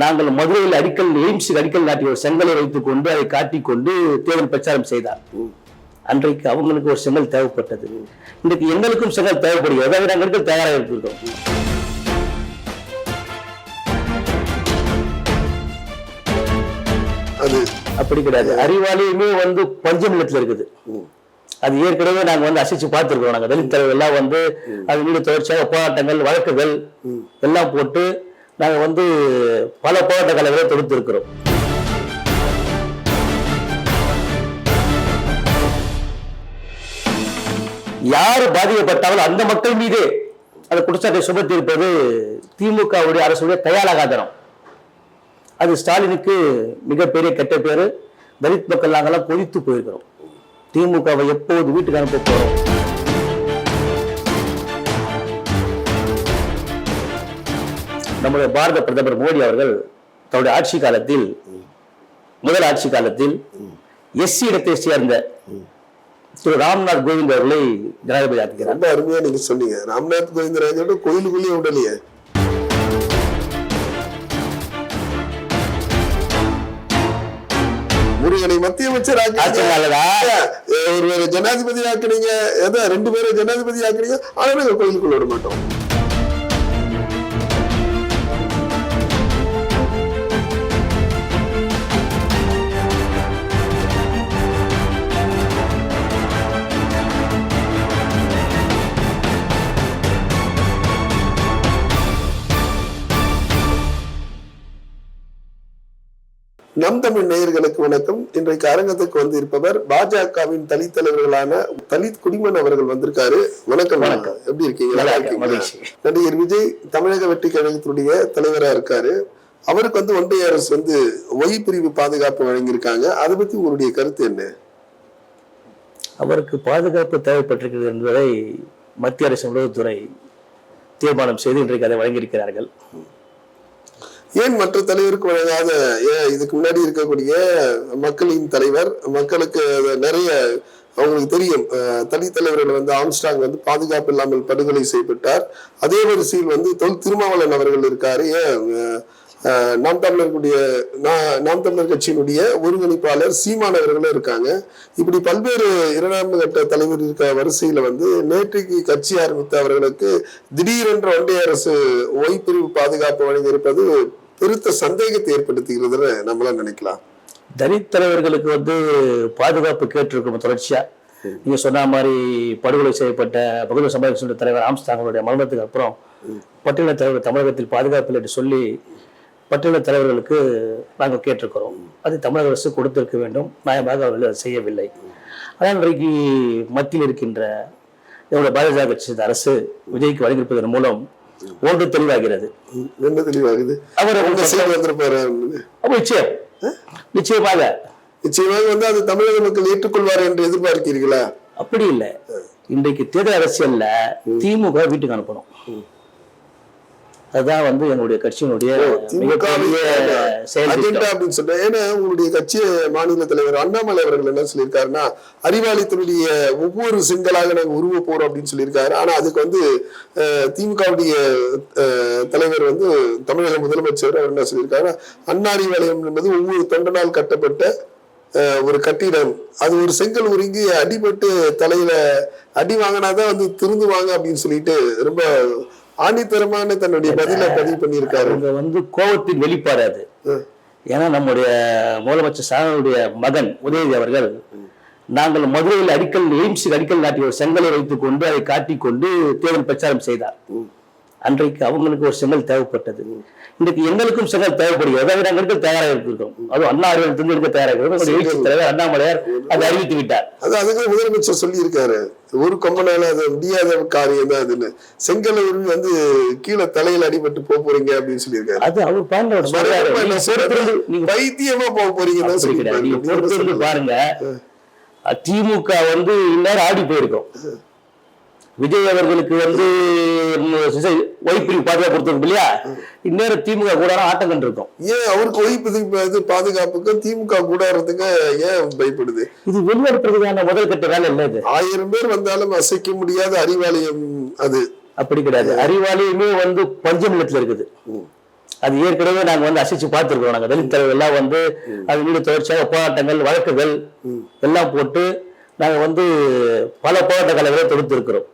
நாங்கள் மதுரையில் அடிக்கல் எய்ம்ஸுக்கு அடிக்கல் நாட்டிய ஒரு செங்கலை வைத்துக் கொண்டு அதை காட்டிக் கொண்டு தேர்தல் பிரச்சாரம் செய்தார். அன்றைக்கு அவங்களுக்கு ஒரு செங்கல் தேவைப்பட்டது. இன்றைக்கு எங்களுக்கும் செங்கல் தேவைப்படுகிறது. அதாவது நாங்கள் இருக்க தயாராக இருக்கிறோம். அது அப்படி கிடையாது. அறிவாலயமே வந்து பஞ்சமில்லத்துல இருக்குது. அது ஏற்கனவே நாங்க வந்து அசைச்சு பார்த்திருக்கிறோம். நாங்க தலித் தலைவர் எல்லாம் வந்து அது மீது தொடர்ச்சியாக போராட்டங்கள் வழக்குகள் எல்லாம் போட்டு நாங்கள் வந்து பல போராட்ட கலைகளை தொடுத்திருக்கிறோம். யார் பாதிக்கப்பட்டாலும் அந்த மக்கள் மீதே அந்த குற்றச்சாட்டை சுமத்திருப்பது திமுகவுடைய அரசுடைய தயாராகாதனம். அது ஸ்டாலினுக்கு மிகப்பெரிய கெட்ட பேர் தலித் மக்கள் நாங்கெல்லாம் கொதித்து போயிருக்கிறோம். திமுகவை எப்போது வீட்டுக்கு அனுப்ப போகிறோம் நம்முடைய பாரத பிரதமர் மோடி அவர்கள் தன்னுடைய ஆட்சி காலத்தில் முதல் ஆட்சி காலத்தில் எஸ்சி இடத்தை சேர்ந்த திரு ராம்நாத் கோவிந்த் அவர்களை ஜனாதிபதி ஆக்குகிறார் ரொம்ப அருமையா நீங்க சொன்னீங்க. ராம்நாத் கோவிந்தராஜோட கோயிலுக்குள்ளேயே விடலையே. முருகனை மத்திய அமைச்சர் ஒருவரை ஜனாதிபதி ஆக்குனீங்க ரெண்டு பேரை ஜனாதிபதி ஆக்குனீங்க ஆனா நாங்க கோயிலுக்குள்ள விட மாட்டோம். நம் தமிழ் நேயர்களுக்கு வணக்கம். இன்றைக்கு அரங்கத்துக்கு வந்து இருப்பவர் பாஜகவின் தலித் தலைவர்களான தலித் குடிமன் அவர்கள் வந்திருக்காரு. வணக்கம். வணக்கம். எப்படி இருக்கீங்க. நடிகர் விஜய் தமிழக வெற்றி கழகத்தினுடைய தலைவரா இருக்காரு. அவருக்கு வந்து ஒன்றிய அரசு வந்து ஒய் பிரிவு பாதுகாப்பு வழங்கியிருக்காங்க. அதை பத்தி உங்களுடைய கருத்து என்ன? அவருக்கு பாதுகாப்பு தேவைப்பட்டிருக்கிறது என்பதை மத்திய அரசு உளவுத்துறை தீர்மானம் செய்து இன்றைக்கு அதை வழங்கியிருக்கிறார்கள். ஏன் மற்ற தலைவருக்கு வழங்காத ஏன் இதுக்கு முன்னாடி இருக்கக்கூடிய மக்களின் தலைவர் மக்களுக்கு நிறைய அவங்களுக்கு தெரியும். அஹ், தலைவர்கள் வந்து ஆம்ஸ்டாங் வந்து பாதுகாப்பு இல்லாமல் படுகொலை செய்யப்பட்டார். அதே வரிசையில் வந்து தொல் திருமாவளவன் அவர்கள் இருக்காரு. ஏன் அஹ், நாம் தமிழர்களுடைய நாம் தமிழர் கட்சியினுடைய ஒருங்கிணைப்பாளர் சீமான் அவர்களும் இருக்காங்க. இப்படி பல்வேறு இரண்டாம் கட்ட தலைவர் இருக்க வரிசையில வந்து நேற்றைக்கு கட்சி ஆரம்பித்த அவர்களுக்கு திடீரென்று ஒன்றிய அரசு ஓய் பிரிவு பாதுகாப்பு வழங்கியிருப்பது பெருத்த சந்தேகத்தை ஏற்படுத்துகிறதுன்னு நம்மளாம் நினைக்கலாம். தலித் தலைவர்களுக்கு வந்து பாதுகாப்பு கேட்டிருக்கும் தொடர்ச்சியா? நீங்க சொன்ன மாதிரி படுகொலை செய்யப்பட்ட பகுஜன் சமாஜ் தலைவர் ஆம்ஸ்தாங்களுடைய மரணத்துக்கு அப்புறம் பட்டியல தலைவர் தமிழகத்தில் பாதுகாப்பு என்று சொல்லி பட்டியல தலைவர்களுக்கு நாங்கள் கேட்டிருக்கிறோம். அது தமிழக அரசு கொடுத்திருக்க வேண்டும். நியாயமாக அவர்கள் அதை செய்யவில்லை. ஆனால் இன்றைக்கு மத்தியில் இருக்கின்ற என்னுடைய பாரதிய கட்சி அரசு விஜய்க்கு வழங்கியிருப்பதன் மூலம் ஒன்று தெளிவாகிறது. என்ன தெளிவாகுது? அவர் நிச்சயம். நிச்சயமாக. நிச்சயமாக வந்து அது தமிழக மக்கள் ஏற்றுக்கொள்வார் என்று எதிர்பார்க்கிறீர்களா? அப்படி இல்லை. இன்றைக்கு தேர்தல் அரசியல்ல திமுக வீட்டுக்கு அனுப்பணும். அதுதான் வந்து எங்களுடைய கட்சியினுடைய அஜெண்டா. அப்படின்னு சொன்னா ஏன்னா உங்களுடைய கட்சி மாநில தலைவர் அண்ணாமலை அவர்கள் என்ன சொல்லியிருக்காருன்னா அறிவாலயத்தினுடைய ஒவ்வொரு செங்கலாக நாங்க உருவ போறோம் அப்படின்னு சொல்லியிருக்காரு. ஆனா அதுக்கு வந்து திமுகவுடைய தலைவர் வந்து தமிழக முதலமைச்சர் அவர் என்ன சொல்லியிருக்காருன்னா அண்ணா அறிவாலயம் என்பது ஒவ்வொரு தொண்டனால் கட்டப்பட்ட அஹ், ஒரு கட்டிடம். அது ஒரு செங்கல் உருங்கி அடிபட்டு தலையில அடி வாங்கினாதான் வந்து திருந்துவாங்க அப்படின்னு சொல்லிட்டு ரொம்ப ஆணித்தரமான தன்னுடைய பதில பதிவு பண்ணியிருக்காரு. அவங்க வந்து கோபத்தின் வெளிப்பாடு அது ஏன்னா நம்முடைய முதலமைச்சர் ஸ்டாலினுடைய மகன் உதயநிதி அவர்கள் நாங்கள் மதுரையில் அடிக்கல் எய்ம்ஸுக்கு அடிக்கல் நாட்டிய ஒரு செங்கலை வைத்துக் கொண்டு அதை காட்டிக் கொண்டு தேர்தல் பிரச்சாரம் செய்தார். அன்றைக்கு அவங்களுக்கு ஒரு செங்கல் தேவைப்பட்டது. இன்றைக்கு எங்களுக்கும் செங்கல் தேவைப்படுகிறது. அதாவது நாங்கள் தயாராக இருக்கிறோம் அதுவும் அண்ணா அறிவியல் இருக்க தயாராக இருக்கிறோம் தலைவர் அண்ணாமலையார் அதை அறிவித்து விட்டார். அது அதுக்கு முதலமைச்சர் சொல்லியிருக்காரு. ஒரு கொம்பனால அது முடியாத காரியம் தான் அதுன்னு. செங்கல் வந்து கீழே தலையில அடிபட்டு போக போறீங்க அப்படின்னு சொல்லியிருக்காரு. அது அவர் பாருங்க பைத்தியமா போக அப்படி கிடையாது. நீங்க பாருங்க. திமுக வந்து இந்நேரம் ஆடி போயிருக்கும். விஜய் அவர்களுக்கு வந்து ஒய்பிரி பாதுகாப்பு கொடுத்தது இல்லையா? இந்நேரம் திமுக கூட ஆட்டம் கண்டிருக்கும். ஏன் அவருக்கு ஓய்வு இது பாதுகாப்புக்கும் திமுக கூடாரத்துக்கு ஏன் பயப்படுது? இது வெளியெடுக்கிறதுக்கான முதல் கட்ட வேலை இல்லை இது. ஆயிரம் பேர் வந்தாலும் அசைக்க முடியாத அறிவாலயம் அது. அப்படி கிடையாது. அறிவாலயமே வந்து பஞ்சமில்லத்துல இருக்குது. அது ஏற்கனவே நாங்க வந்து அசைச்சு பார்த்துருக்கோம் நாங்க தலித் தலைவர் எல்லாம் வந்து அது மீது தொடர்ச்சியாக போராட்டங்கள் வழக்குகள் எல்லாம் போட்டு நாங்க வந்து பல போராட்ட கலைகளை தொடுத்திருக்கிறோம்.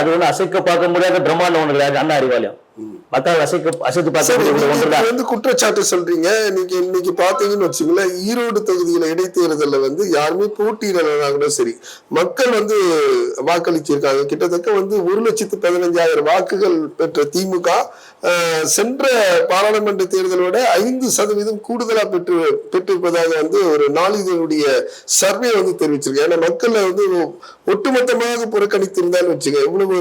அது ஒண்ணு அசைக்க பார்க்க முடியாத பிரம்மாண்டம் ஒன்று அண்ணா அறிவாலயம். மக்கள் அசைக்க அசைத்து தான் வந்து குற்றச்சாட்டு சொல்றீங்க. நீங்க இன்னைக்கு பாத்தீங்கன்னு வச்சுங்களேன் ஈரோடு தொகுதியில இடைத்தேர்தல்ல வந்து யாருமே போட்டியிடலைனா கூட சரி மக்கள் வந்து வாக்களிச்சிருக்காங்க. கிட்டத்தட்ட வந்து ஒரு லட்சத்து பதினஞ்சாயிரம் வாக்குகள் பெற்ற திமுக சென்ற பாராளுமன்ற தேர்தலோட ஐந்து சதவீதம் கூடுதலா பெற்று பெற்றிருப்பதாக வந்து ஒரு நாளிதழுடைய சர்வே வந்து தெரிவிச்சிருக்கு. ஏன்னா மக்கள் வந்து ஒட்டுமொத்தமாக புறக்கணித்திருந்தான்னு வச்சுங்க இவ்வளவு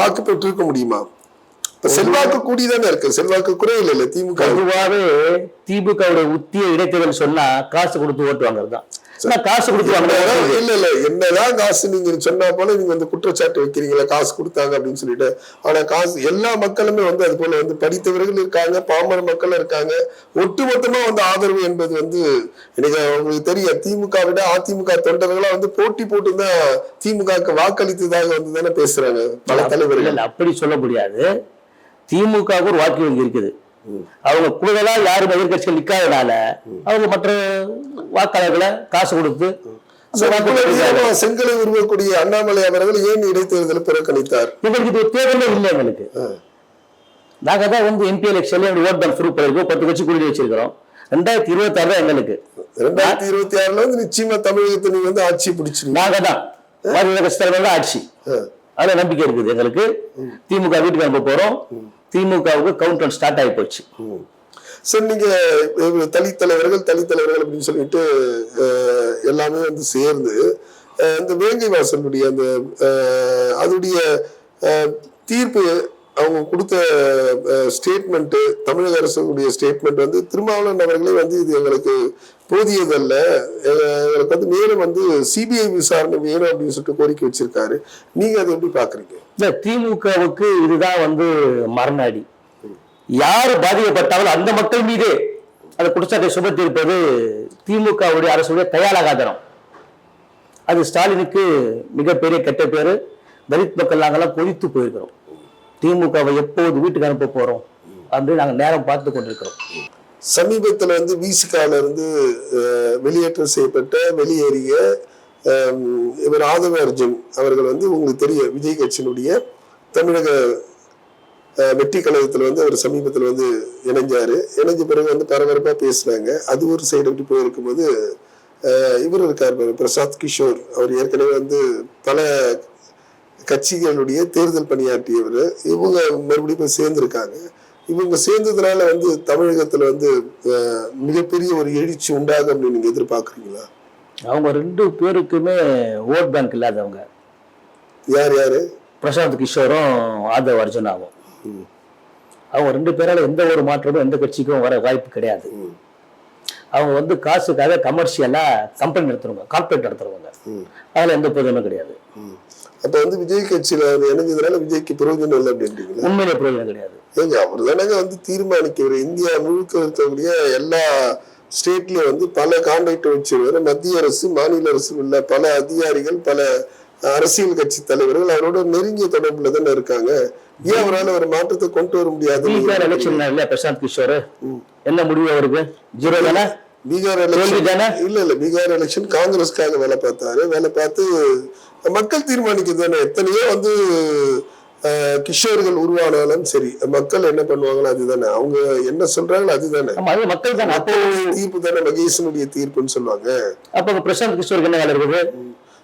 வாக்கு பெற்றிருக்க முடியுமா? செல்வாக்கு கூடிதானே இருக்கு. செல்வாக்கு குறையில இல்ல திமுக. பொதுவாகவே திமுகவுடைய உத்திய இடைத்தேர்தல் சொன்னா காசு கொடுத்து ஓட்டு வாங்குறதுதான். காசு கொடுத்து என்னதான் வாங்குறது இல்ல இல்ல என்னதான் காசு நீங்க சொன்னா போல நீங்க வந்து குற்றச்சாட்டு வைக்கிறீங்களா? காசு கொடுத்தாங்க அப்படின்னு சொல்லிட்டு. ஆனா காசு எல்லா மக்களுமே வந்து அது போல வந்து படித்தவர்கள் இருக்காங்க பாமர மக்கள் இருக்காங்க. ஒட்டுமொத்தமா வந்து ஆதரவு என்பது வந்து எனக்கு உங்களுக்கு தெரியும் திமுக விட அதிமுக தொண்டர்களா வந்து போட்டி போட்டு தான் திமுகவுக்கு வாக்களித்ததாக வந்து தானே பேசுறாங்க பல தலைவர்கள். அப்படி சொல்ல முடியாது. திமுகவுக்கு ஒரு வாக்கு வங்கி இருக்குது. அவங்க கூடுதலா யாரும் எதிர்கட்சிகள் நிக்காதனால அவங்க மற்ற வாக்காளர்களை காசு கொடுத்து செங்கலை உருவக்கூடிய அண்ணாமலை அவர்கள் ஏன் இடைத்தேர்தலை புறக்கணித்தார்? எங்களுக்கு இது தேர்தலே இல்லை எங்களுக்கு. நாங்க தான் வந்து எம்பி எலெக்ஷன்ல ஓட் பேங்க் ப்ரூவ் பண்ணிருக்கோம். பத்து கட்சி கூட்டி வச்சிருக்கிறோம். ரெண்டாயிரத்தி இருபத்தி ஆறு தான் எங்களுக்கு. ரெண்டாயிரத்தி இருபத்தி ஆறுல வந்து நிச்சயமா தமிழகத்தை நீங்க வந்து ஆட்சி பிடிச்சிருங்க நாங்க தான். பாரதிய கட்சி தலைவர் ஆட்சி. அதுல நம்பிக்கை இருக்குது எங்களுக்கு. திமுக வீட்டுக்கு அனுப்ப போறோம். திமுகவுக்கு கவுண்ட் ஸ்டார்ட் ஆகி போச்சு. சார் நீங்க தனித்தலைவர்கள் தலித் தலைவர்கள் தலித் தலைவர்கள் அப்படின்னு சொல்லிட்டு எல்லாமே வந்து சேர்ந்து இந்த வேங்கை வாசனுடைய அந்த அஹ், அதுடைய தீர்ப்பு அவங்க கொடுத்த ஸ்டேட்மெண்ட்டு தமிழக அரசுடைய ஸ்டேட்மெண்ட் வந்து திருமாவளவன் அவர்களே வந்து இது எங்களுக்கு போதியதல்ல. எங்களுக்கு வந்து நேரம் வந்து சிபிஐ விசாரணை வேணும் அப்படின்னு சொல்லிட்டு கோரிக்கை வச்சிருக்காரு. நீங்க அதை எப்படி பாக்குறீங்க? இல்ல திமுகவுக்கு இதுதான் வந்து மரணாடி. யார் பாதிக்கப்பட்டாலும் அந்த மக்கள் மீது அந்த குற்றச்சாட்டை சுமத்திருப்பது திமுகவுடைய அரசுடைய தயாராகாதனம் அது ஸ்டாலினுக்கு மிகப்பெரிய கெட்ட பேரு. தலித் மக்கள் நாங்கெல்லாம் கொதித்து போயிருக்கிறோம். திமுகவை எப்போது வீட்டுக்கு அனுப்ப போறோம் அப்படின்னு நாங்கள் நேரம் பார்த்து கொண்டிருக்கிறோம். சமீபத்தில் வந்து விசிகால இருந்து வெளியேற்றம் செய்யப்பட்ட வெளியேறிய இவர் ஆதவ அர்ஜுன் அவர்கள் வந்து உங்களுக்கு தெரிய விஜய் கட்சியினுடைய தமிழக வெற்றி கழகத்தில் வந்து அவர் சமீபத்தில் வந்து இணைஞ்சார். இணைஞ்ச பிறகு வந்து பரபரப்பாக பேசுனாங்க. அது ஒரு சைடு அப்படி போயிருக்கும்போது இவர் இருக்கார் பிரசாத் கிஷோர். அவர் ஏற்கனவே வந்து பல கட்சிகளுடைய தேர்தல் பணியாற்றியவர் இவங்க மறுபடியும் போய் சேர்ந்திருக்காங்க. இவங்க சேர்ந்ததுனால வந்து தமிழகத்துல வந்து மிகப்பெரிய ஒரு எழுச்சி உண்டாகும் அப்படின்னு நீங்க எதிர்பார்க்கறீங்களா? அவங்க ரெண்டு பேருக்குமே ஓட் பேங்க் இல்லாதவங்க யார் யாரு? பிரசாந்த் கிஷோரும் ஆதவ் அர்ஜுனாவும் அவங்க ரெண்டு பேரால எந்த ஒரு மாற்றமும் எந்த கட்சிக்கும் வர வாய்ப்பு கிடையாது. அவங்க வந்து காசுக்காக கமர்ஷியலா கம்பெனி நடத்துறவங்க கார்பரேட் நடத்துறவங்க. அதுல எந்த பிரயோஜனமும் கிடையாது. அப்ப வந்து விஜய் கட்சியில அவர் இணைஞ்சதுனால விஜய்க்கு பிரயோஜனம் இல்லை அப்படின்றீங்களா? உண்மையிலே பிரயோஜனம் கிடையாது. ஏங்க அவர் தானங்க வந்து தீர்மானிக்கவர் இந்தியா முழுக்க இருக்கக்கூடிய எல்லா ஸ்டேட்லயும் வந்து பல கான்ட்ராக்ட் வச்சிருவாரு மத்திய அரசு மாநில அரசு உள்ள பல அதிகாரிகள் பல அரசியல் கட்சி தலைவர்கள் அவரோட நெருங்கிய தொடர்புல தானே இருக்காங்க. ஏன் அவரால் ஒரு மாற்றத்தை கொண்டு வர முடியாது? எலெக்ஷன் பிரசாந்த் கிஷோர்? என்ன முடிவு அவருக்கு? ஜீரோ தானே? பீகார் எலெக்ஷன் இல்ல இல்ல பீகார் எலெக்ஷன் காங்கிரஸ்க்காக வேலை பார்த்தாரு. வேலை பார்த்து மக்கள் தீர்மானிக்கிறது தானே எத்தனையோ வந்து கிஷோர்கள் உருவானாலும் சரி மக்கள் என்ன பண்ணுவாங்களோ அதுதானே. அவங்க என்ன சொல்றாங்களோ அதுதானே. மக்கள் தானே அப்போ தீர்ப்பு தானே மகேசனுடைய தீர்ப்புன்னு சொல்லுவாங்க. அப்போ பிரசாந்த் கிஷோருக்கு என்ன வேலை இருக்குது?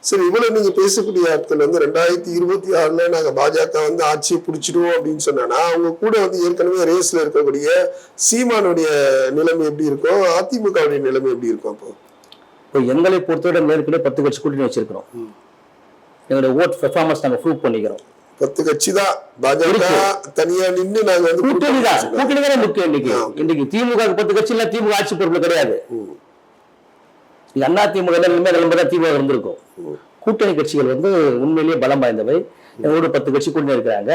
சரி இவ்வளவு நீங்க பேசக்கூடிய ஆட்கள் வந்து ரெண்டாயிரத்தி இருபத்தி ஆறுல நாங்க பாஜக வந்து ஆட்சியை பிடிச்சிடுவோம் அப்படின்னு சொன்னா அவங்க கூட வந்து ஏற்கனவே ரேஸ்ல இருக்கக்கூடிய சீமானுடைய நிலைமை எப்படி இருக்கும்? அதிமுகவுடைய நிலைமை எப்படி இருக்கும் அப்போ? இப்போ எங்களை பொறுத்தவரை மேற்கொண்டு பத்து கட்சி கூட்டணி வச்சிருக்கிறோம். எங்களுடைய ஓட் பெர்ஃபார்மன்ஸ் நாங்க ப்ரூவ் பண்ணிக்கிறோம். பத்து கட்சி தான். பாஜக தனியா நின்னு நாங்க வந்து கூட்டணி தான். கூட்டணி தானே முக்கியம் இன்னைக்கு. இன்னைக்கு திமுக பத்து கட்சி இல்ல திமுக ஆட்சி பொறுப்புல கிடையாது. இது அண்ணா திமுக நிலைமை தான் திமுக இருந்திருக்கும். கூட்டணி கட்சிகள் வந்து உண்மையிலேயே பலம் வாய்ந்தவை. எங்களோட பத்து கட்சி கூட்டணி இருக்கிறாங்க.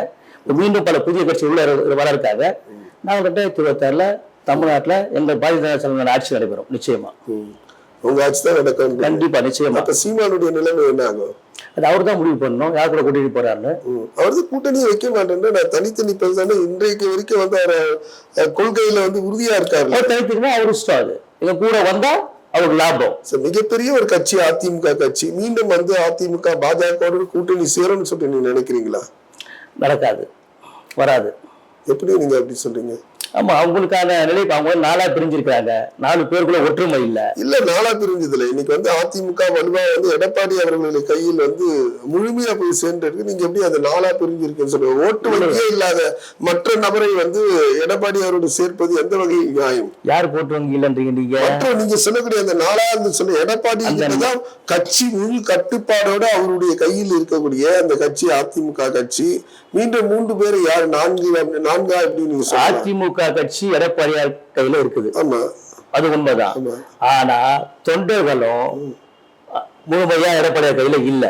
மீண்டும் பல புதிய கட்சி உள்ள வர இருக்காங்க. நாங்கள் ரெண்டாயிரத்தி இருபத்தாறுல தமிழ்நாட்டுல எங்க பாரதிய ஆட்சி நடைபெறும். நிச்சயமா. உங்க ஆட்சி தான் நடக்கும். கண்டிப்பா நிச்சயமா. அப்ப சீமானுடைய நிலைமை என்ன ஆகும் அது அவர் தான் முடிவு பண்ணணும். யார் கூட கூட்டிட்டு போறாருன்னு. அவரது கூட்டணியை வைக்க மாட்டேன்னு நான் தனித்து நிற்பது தானே இன்றைக்கு வரைக்கும் வந்து அவர் கொள்கையில வந்து உறுதியா இருக்காரு அவர் தனித்துக்குன்னா அவர் இஷ்டம் அது இவங்க கூட வந்தா அவருக்கு லாபம் மிகப்பெரிய ஒரு கட்சி அதிமுக கட்சி. மீண்டும் வந்து அதிமுக பாஜக கூட்டணி சேரும்னு சொல்லிட்டு நீங்க நினைக்கிறீங்களா? நடக்காது. வராது. எப்படி நீங்க அப்படி சொல்றீங்க? ஆமா அவங்களுக்கான நிலை அவங்க நாளா பிரிஞ்சிருக்காங்க நாலு பேருக்குள்ள ஒற்றுமை இல்ல. இல்ல நாளா பிரிஞ்சதுல இன்னைக்கு வந்து அதிமுக வலுவா வந்து எடப்பாடி அவர்களுடைய கையில் வந்து முழுமையா போய் சேர்ந்திருக்கு நீங்க எப்படி அது நாளா பிரிஞ்சிருக்குன்னு சொல்லுங்க ஓட்டு வங்கியே இல்லாத மற்ற நபரை வந்து எடப்பாடி அவரோடு சேர்ப்பது எந்த வகையில் நியாயம்? யார் போட்டு வங்கி இல்லைன்றீங்க நீங்க? மற்ற நீங்க சொல்லக்கூடிய அந்த நாலாவது சொல்ல எடப்பாடி தான் கட்சி முழு கட்டுப்பாடோட அவருடைய கையில் இருக்கக்கூடிய அந்த கட்சி அதிமுக கட்சி. மீண்டும் மூன்று பேர் யார் நான்கு நான்கா எப்படி நீங்க சொல்லலாம் அதிமுக கட்சி எடப்பாடியார் கையில இருக்குது. அது உண்மைதான். ஆனா தொண்டர்களும் முழுமையா எடப்பாடியார் கையில இல்ல.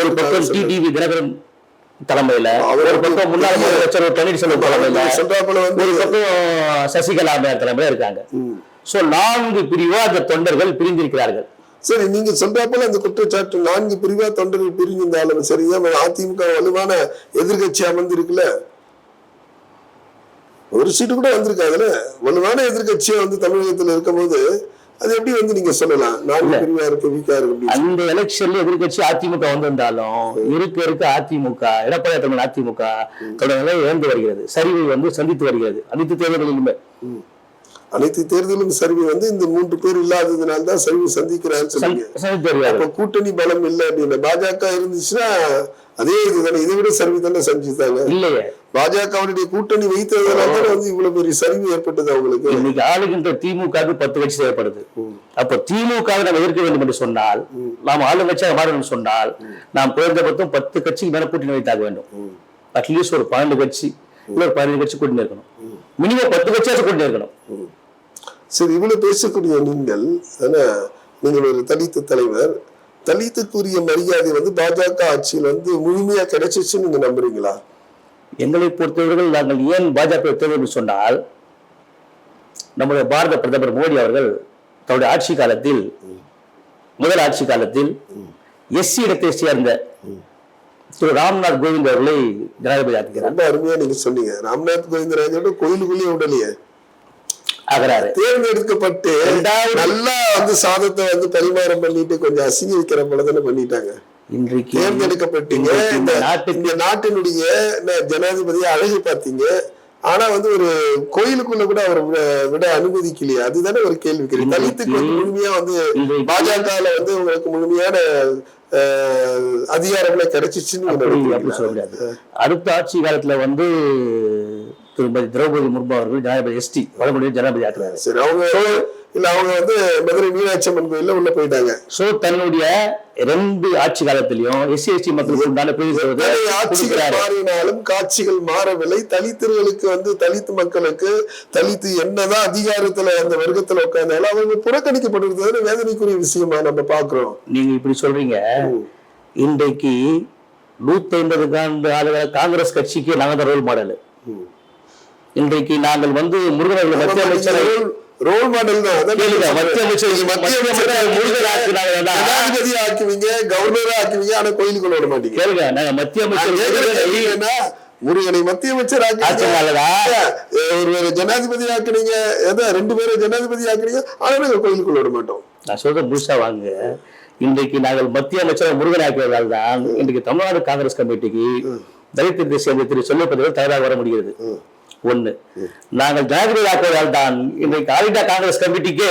ஒரு பக்கம். டிடிவி தினகரன் தலைமையில ஒரு பக்கம் முன்னாள் முதலமைச்சர் பன்னீர்செல்வம் தலைமையில ஒரு பக்கம் சசிகலா தலைமையில இருக்காங்க. சோ நான்கு பிரிவா அந்த தொண்டர்கள் பிரிந்திருக்கிறார்கள். சரி நீங்க சொல்றாப்புல அந்த குற்றச்சாட்டு நான்கு பிரிவா தொண்டர்கள் பிரிஞ்சிருந்தாலும் சரி அதிமுக வலுவான எதிர்கட்சி அமர்ந்திருக்குல்ல ஒரு சீட்டு கூட வந்திருக்காதுல்ல வலுவான எதிர்கட்சியா வந்து தமிழகத்துல இருக்கும்போது அது எப்படி வந்து நீங்க சொல்லலாம்? நான்கு பிரிவா இருக்கு வீக்கா இருக்கு அந்த எலெக்ஷன்ல எதிர்க்கட்சி அதிமுக வந்திருந்தாலும் இருக்க இருக்க அதிமுக எடப்பாடி தலைமையில் அதிமுக தொடர்ந்து இழந்து வருகிறது. சரிவை வந்து சந்தித்து வருகிறது. அனைத்து தேர்தல்களிலுமே அனைத்து தேர்தலும் சரிவு வந்து இந்த மூன்று பேர் இல்லாததுனால தான் சரிவு சந்திக்கிறான்னு அப்ப கூட்டணி பலம் இல்லை அப்படின்னு. பாஜக இருந்துச்சுன்னா அதே இதுதானே இதை விட சரிவு தானே சந்தித்தாங்க இல்லையே. பாஜகவுடைய கூட்டணி வைத்ததுனால தானே வந்து இவ்வளவு பெரிய சரிவு ஏற்பட்டது அவங்களுக்கு. இன்னைக்கு ஆளுகின்ற திமுகவுக்கு பத்து கட்சி தேவைப்படுது. அப்ப திமுக நாம் எதிர்க்க வேண்டும் என்று சொன்னால் நாம் ஆளுங்கட்சியாக மாற வேண்டும் சொன்னால் நாம் குறைந்தபட்சம் பத்து கட்சிக்கு மேல கூட்டணி வைத்தாக வேண்டும். அட்லீஸ்ட் ஒரு பன்னெண்டு கட்சி இல்ல ஒரு பதினஞ்சு கட்சி கூட்டணி இருக்கணும். மினிமம் பத்து கட்சியாச்சும் கூட்டணி இருக்கணும். சரி இவ்வளவு பேசக்கூடிய நீங்கள் ஆனா நீங்கள் ஒரு தலித்து தலைவர் தலித்துக்குரிய மரியாதை வந்து பாஜக ஆட்சியில் வந்து முழுமையா கிடைச்சிச்சுன்னு நீங்க நம்புறீங்களா? எங்களை பொறுத்தவர்கள் நாங்கள் ஏன் பாஜக தேவை என்று சொன்னால் நம்முடைய பாரத பிரதமர் மோடி அவர்கள் தன்னுடைய ஆட்சி காலத்தில் முதல் ஆட்சி காலத்தில் எஸ்சி இடத்தை சேர்ந்த திரு ராம்நாத் கோவிந்த் அவர்களை ஜனாதிபதி ஆக்குகிறார். ரொம்ப அருமையா நீங்க சொன்னீங்க. ராம்நாத் கோவிந்தராஜோட கோயிலுக்குள்ளேயே விடலையே ஆகிறாரு. தேர்ந்தெடுக்கப்பட்டு இரண்டாவது- நல்லா வந்து சாதத்தை வந்து பரிமாறம் பண்ணிட்டு கொஞ்சம் அசிங்க வைக்கிற போலதானே பண்ணிட்டாங்க. இன்றைக்கு தேர்ந்தெடுக்கப்பட்டீங்க. இந்த நாட்டினுடைய ஜனாதிபதியை அழகு பார்த்தீங்க. ஆனா வந்து ஒரு கோயிலுக்குள்ள கூட அவர் விட- அனுமதிக்கலையே. அதுதானே ஒரு இன்றைக்கு- தலித்துக்கு வந்து முழுமையா வந்து பாஜகல வந்து உங்களுக்கு முழுமையான அதிகாரம்லாம் கிடைச்சிச்சுன்னு அடுத்த ஆட்சி காலத்துல வந்து திருமதி திரௌபதி முர்மு அவர்கள் ஜனாதிபதி எஸ்டி வடமொழியில் ஜனாதிபதி ஆக்குறாரு. சரி அவங்க இல்ல அவங்க வந்து மதுரை மீனாட்சி அம்மன் கோயில்ல உள்ள போயிட்டாங்க. சோ தன்னுடைய ரெண்டு ஆட்சி காலத்திலையும் எஸ்சி எஸ்டி மக்களுக்கு உண்டான ஆட்சிகள் மாறினாலும் காட்சிகள் மாறவில்லை. தலித்தர்களுக்கு வந்து தலித்து மக்களுக்கு தலித்து என்னதான் அதிகாரத்துல அந்த வர்க்கத்துல உட்கார்ந்தாலும் அவங்க புறக்கணிக்கப்படுறது வேதனைக்குரிய விஷயமா நம்ம பாக்குறோம் நீங்க இப்படி சொல்றீங்க. இன்றைக்கு நூத்தி ஐம்பது ஆண்டு காங்கிரஸ் கட்சிக்கு நாங்க தான் ரோல் மாடல் இன்றைக்கு நாங்கள் வந்து முருகன் மத்திய அமைச்சரை ரோல் மாடல் தான். மத்திய அமைச்சர் மத்திய அமைச்சரை முருகன் ஜனாதிபதி ஆக்குவீங்க கவர்னரா ஆக்குவீங்க ஆனா கோயிலுக்குள்ள விட மாட்டீங்க. கேளுங்க நாங்க மத்திய அமைச்சர் முருகனை மத்திய அமைச்சர் ஆக்குனீங்க? ஒரு ஜனாதிபதி ஆக்குனீங்க ஏதோ ரெண்டு பேரும் ஜனாதிபதி ஆக்குனீங்க ஆனா நாங்க கோயிலுக்குள்ள விட மாட்டோம். நான் சொல்ற முழுசா வாங்க இன்றைக்கு நாங்கள் மத்திய அமைச்சர் முருகன் ஆக்கியதால் தான். இன்றைக்கு தமிழ்நாடு காங்கிரஸ் கமிட்டிக்கு தலித் தேசிய திரு சொல்லப்பட்டவர் தயாராக வர முடிகிறது. ஒண்ணு. நாங்கள் ஜனாதிபதி ஆக்குவதால் தான் இன்றைக்கு ஆல் இந்தியா காங்கிரஸ் கமிட்டிக்கே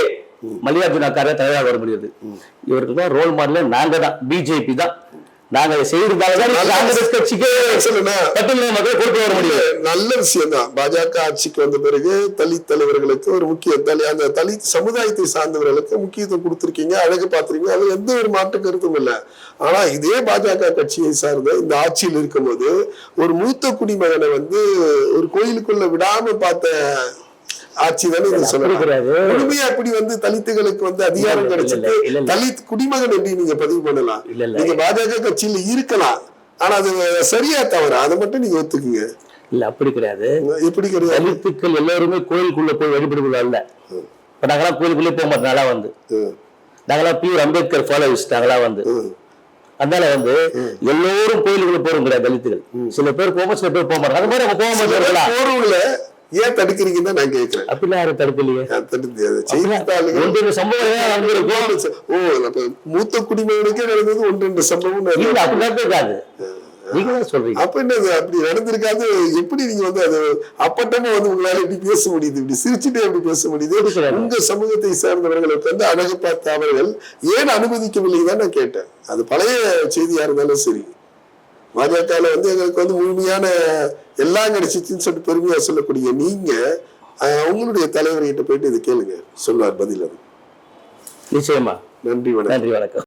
மல்லிகார்ஜுனாக்கார தயாராக வர முடியுது. இவருக்கு தான் ரோல் மாடல் நாங்க தான் பிஜேபி தான். நாங்க செய்திருந்தாலும் காங்கிரஸ் கட்சிக்கு மக்கள் கொடுக்க வர முடியும் நல்ல விஷயம் தான் பாஜக ஆட்சிக்கு வந்த பிறகு தலித் தலைவர்களுக்கு ஒரு முக்கிய தலி அந்த தலித் சமுதாயத்தை சார்ந்தவர்களுக்கு முக்கியத்துவம் கொடுத்திருக்கீங்க அழகு பார்த்திருக்கீங்க. அது எந்த ஒரு மாற்று கருத்தும் இல்லை. ஆனா இதே பாஜக கட்சியை சார்ந்த இந்த ஆட்சியில் இருக்கும்போது ஒரு மூத்த குடிமகனை வந்து ஒரு கோயிலுக்குள்ள விடாம பார்த்த ஆட்சி தானே இது சொல்லலாம். கிடையாது. முழுமையா அப்படி வந்து தலித்துகளுக்கு வந்து அதிகாரம் கிடைச்சிட்டு. தலித் குடிமகன் எப்படி நீங்க பதிவு பண்ணலாம். நீங்க பாஜக கட்சியில இருக்கலாம். ஆனா அது சரியா தவறா? அதை மட்டும் நீங்க ஒத்துக்குங்க. இல்ல அப்படி கிடையாது. எப்படி கிடையாது. தலித்துக்கள் எல்லாருமே கோயிலுக்குள்ள போய் வழிபடுவது அல்ல. இப்ப நாங்கெல்லாம் கோயிலுக்குள்ளே போக மாட்டோம் நல்லா வந்து. நாங்களாம் பியூர் அம்பேத்கர் ஃபாலோவர்ஸ் நாங்களாம் வந்து. அதனால வந்து எல்லோரும் கோயிலுக்குள்ள போறோம் கிடையாது தலித்துகள். சில பேர் போவோம் சில பேர் போக மாட்டாங்க. அது மாதிரி அவங்க போக மாட்டாங்களா? ஏன் தடுக்கிறீங்கன்னு தான் நான் கேட்கிறேன். அப்படிலாம் யாரும் தடுக்கலையே? தடுத்து சம்பவம் நடந்திருக்கும் ஓ மூத்த குடிமகனுக்கே நடந்தது ஒன்று ரெண்டு சம்பவம். அப்படிலாம் இருக்காது அப்ப என்னது அப்படி நடந்திருக்காது எப்படி நீங்க வந்து அது அப்பட்டமா வந்து உங்களால எப்படி பேச முடியுது? இப்படி சிரிச்சுட்டே எப்படி பேச முடியுது. உங்க சமூகத்தை சார்ந்தவர்களுக்கு வந்து அழகு பார்த்த அவர்கள் ஏன் அனுமதிக்கவில்லை தான் நான் கேட்டேன். அது பழைய செய்தியா இருந்தாலும் சரி. பாஜகல வந்து எங்களுக்கு வந்து முழுமையான எல்லாம் கிடைச்சிச்சுன்னு சொல்லிட்டு பெருமையா சொல்லக்கூடிய நீங்க அஹ், உங்களுடைய தலைவர்கிட்ட போயிட்டு இது கேளுங்க. சொல்லுவார் பதில் அது. நிச்சயமா. நன்றி வணக்கம். நன்றி வணக்கம்.